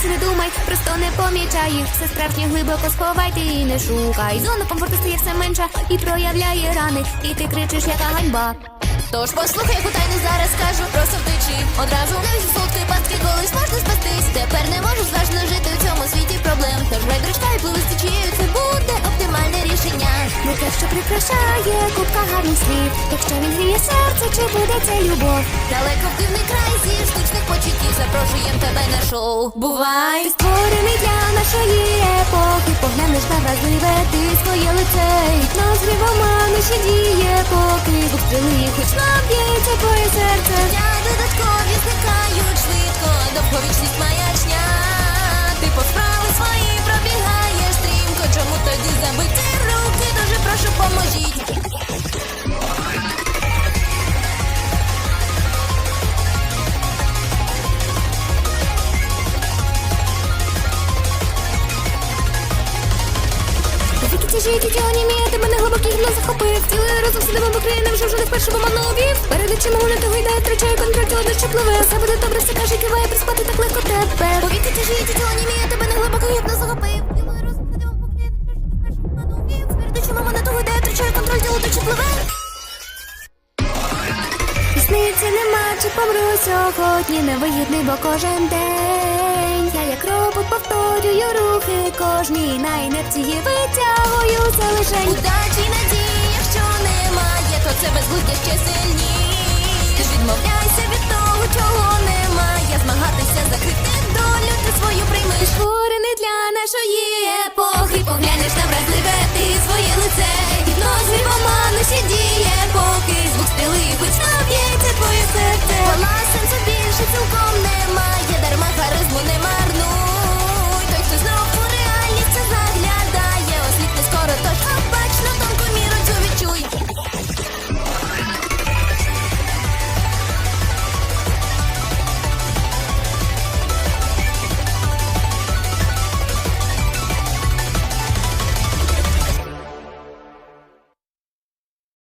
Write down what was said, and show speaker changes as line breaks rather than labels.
дрібниці не думай, просто не помічай їх. Все справжнє глибоко сховайте і не шукай. Зона комфорту стає все менша і проявляє рани. І ти кричиш, яка ганьба.
Тож послухай, яку тайну зараз скажу Просто втечі одразу навіть солодкої пастки колись можна спастись Тепер
що прикрашає купка гарних слів. Якщо він гріє серце, чи буде це любов?
Далеко в дивний край зі штучних почуттів Запрошуєм тебе на шоу Бувай!
Ти створений для нашої епохи. Поглянеш на вразливе ти своє лице. Нас грівома наші діє, поки стріли, хоч наб'ється твоє серце.
Я додаткові зникають швидко Довговічність маячня
Віки тяжі, тіті онімі, тебе не глибокий гно захопив. Цілий розум сидимо в Україні, вже вже не вперше поману обів. Перед очима того йде, втрачає контроль, тіло душа пливе. Все буде добре, все каже, киває, приспати так легко тебе.
Повіки тяжі, ті онімі, тебе не глибоко гіпно захопив Цілий розум сидимо в Україні, вже не вперше поману обів. Перед очима мене того йде, втрачає контроль, тіло душа пливе
Сниться нема, чи помру сьогодні невигідний, бо кожен день Я як робот повторюю рухи кожній на інерції лишень
Удачі й надії, якщо немає, то це безглуздя ще сильніш Відмовляйся від того, чого немає. Змагатися,